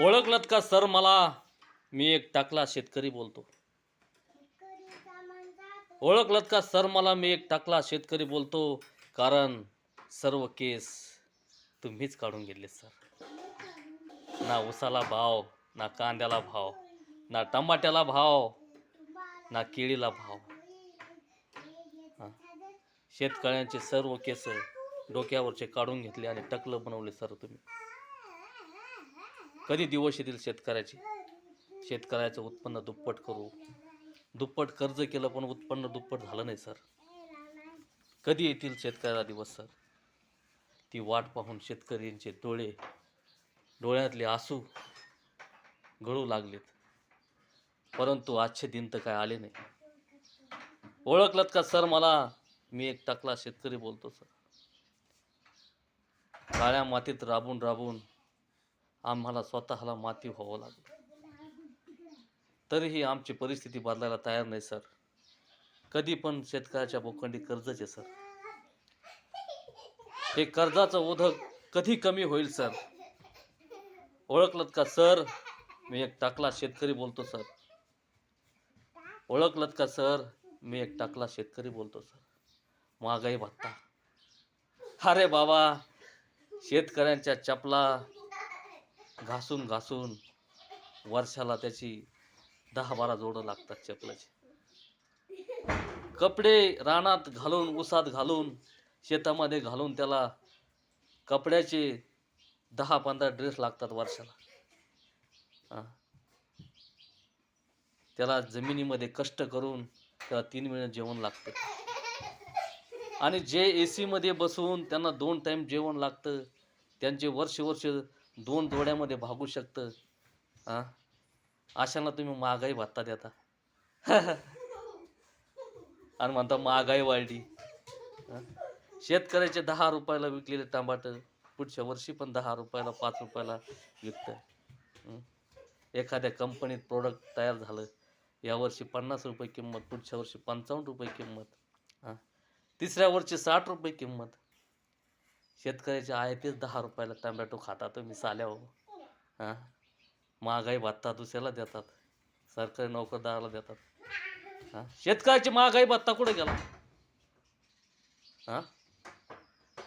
ओळखलत का सर? मला मी एक टाकला शेतकरी बोलतो. ओळखलत का सर? मला मी एक टाकला शेतकरी बोलतो. कारण सर्व केस तुम्हीच काढून गेले सर. ना उसाला भाव ना कांद्याला भाव ना टमाट्याला भाव ना केळीला भाव. शेतकऱ्यांचे सर्व केस डोक्यावरचे काढून घेतले आणि टकलं बनवले सर तुम्ही. कधी दिवस येतील शेतकऱ्याचे? शेतकऱ्याचं उत्पन्न दुप्पट करू. दुप्पट कर्ज केलं पण उत्पन्न दुप्पट झालं नाही सर. कधी येतील शेतकऱ्याला दिवस सर? ती वाट पाहून शेतकऱ्यांचे डोळे डोळ्यातले आसू गळू लागलेत. परंतु आजचे दिन तर काय आले नाही. ओळखलत का सर मला? मी एक टाकला शेतकरी बोलतो सर. काळ्या मातीत राबून राबून आम्हाला स्वतःला माती व्हावं लागलं. तरीही आमची परिस्थिती बदलायला तयार नाही सर. कधी पण शेतकऱ्याच्या बोखंडी कर्जच आहे सर. हे कर्जाचं ओझं कधी कमी होईल सर? ओळखलत का सर? मी एक टाकला शेतकरी बोलतो सर. ओळखलत का सर? मी एक टाकला शेतकरी बोलतो सर. महागाई भत्ता. अरे बाबा शेतकऱ्यांच्या चपला घासून घासून वर्षाला त्याची दहा बारा जोडं लागतात चपलाची. कपडे रानात घालून उसात घालून शेतामध्ये घालून त्याला कपड्याचे दहा पंधरा ड्रेस लागतात वर्षाला. त्याला जमिनीमध्ये कष्ट करून त्याला तीन वेळा जेवण लागतं. आणि जे ए सीमध्ये बसून त्यांना दोन टाईम जेवण लागतं त्यांचे वर्ष वर्ष दोन जोड्यामध्ये भागू शकतं. हां? अशांना तुम्ही महागाई भत्ता देता. आणि म्हणता महागाई वाढली. शेतकऱ्याचे दहा रुपयाला विकलेले टमाटर पुढच्या वर्षी पण दहा रुपयाला पाच रुपयाला विकतं एखाद्या कंपनीत प्रोडक्ट तयार झालं यावर्षी पन्नास रुपये किंमत पुढच्या वर्षी पंचावन्न रुपये किंमत. हां? तिसऱ्या वर्षी साठ रुपये किंमत. शेतकऱ्याचे आहे तेच दहा रुपयाला टमॅटो खाता तुम्ही साल्यावर. हां? महागाई भत्ता दुसऱ्याला देतात. सरकारी नोकरदाराला देतात. हां? शेतकऱ्याची महागाई भत्ता कुठे गेला? हां?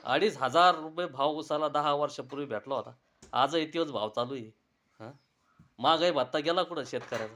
अडीच हजार रुपये भाव उसाला दहा वर्षापूर्वी भेटला होता. आजही तोच भाव चालू आहे. हां? महागाई भत्ता गेला कुठं शेतकऱ्याचा?